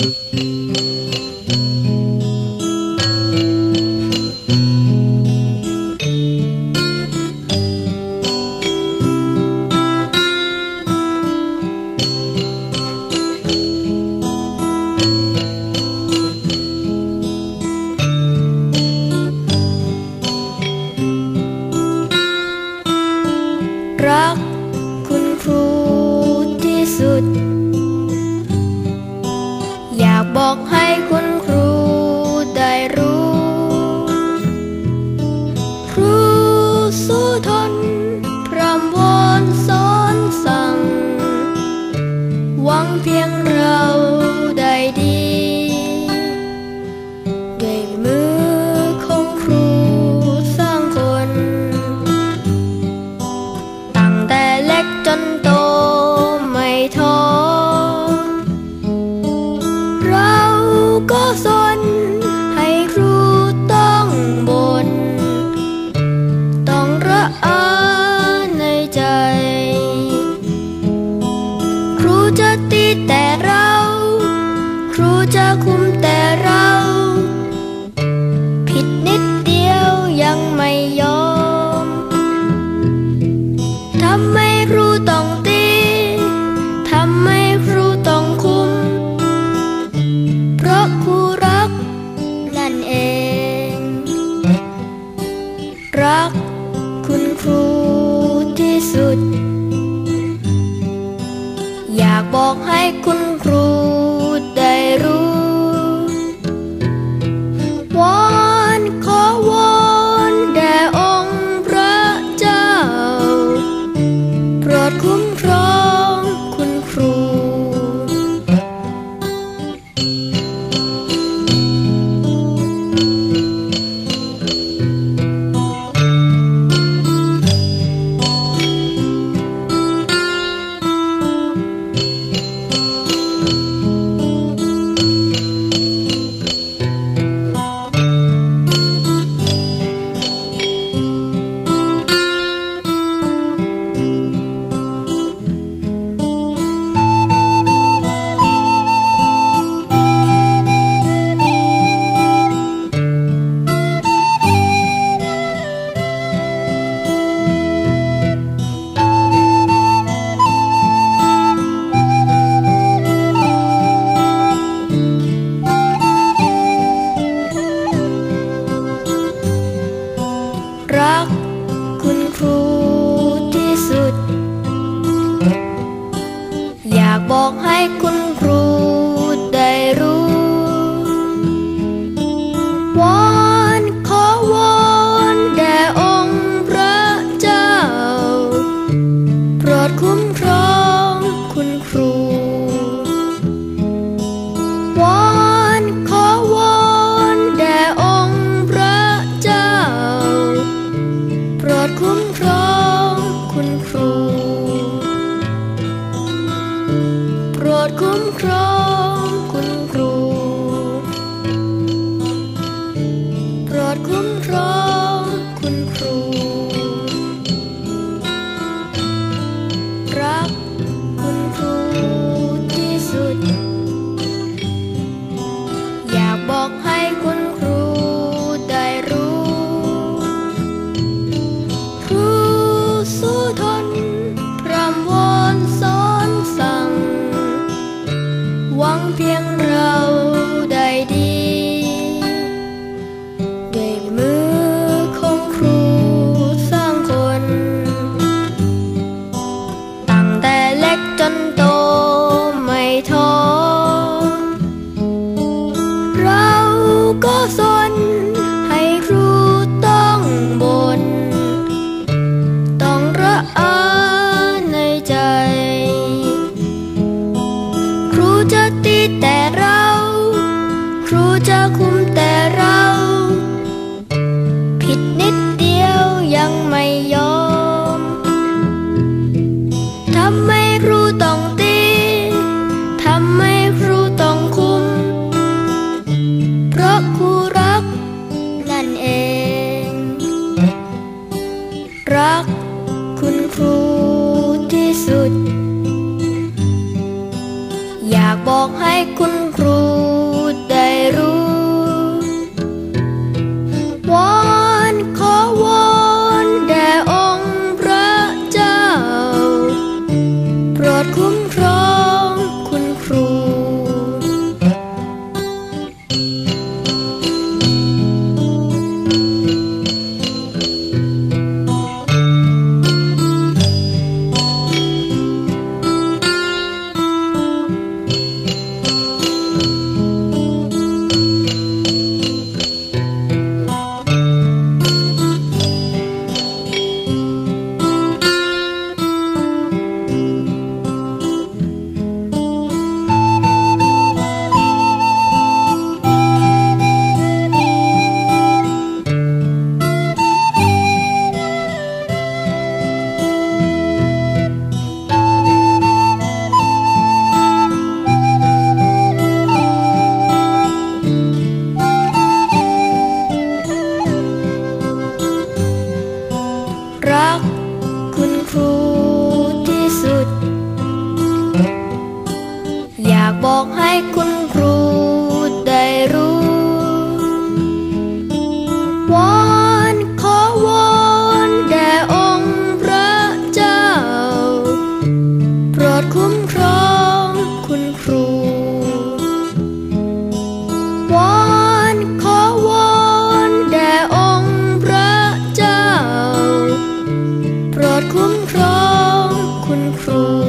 รักคุณครูที่สุด บอกให้คุณครูได้รู้ ครูสู้ทน พรำวอนสอนสั่ง หวังเพียงเราได้ดี ด้วยมือของครูสร้างคน ตั้งแต่เล็กจนโต so รักคุณครูที่สุด อยากบอกให้คุณครู คุ้มครองักคุณครูที่สุด อยากบอกให้คุณ บอกให้คุณครูได้รู้ วอนขอวอนแด่องค์พระเจ้า โปรดคุ้มครองคุณครู วอนขอวอนแด่องค์พระเจ้า โปรดคุ้มครองคุณครู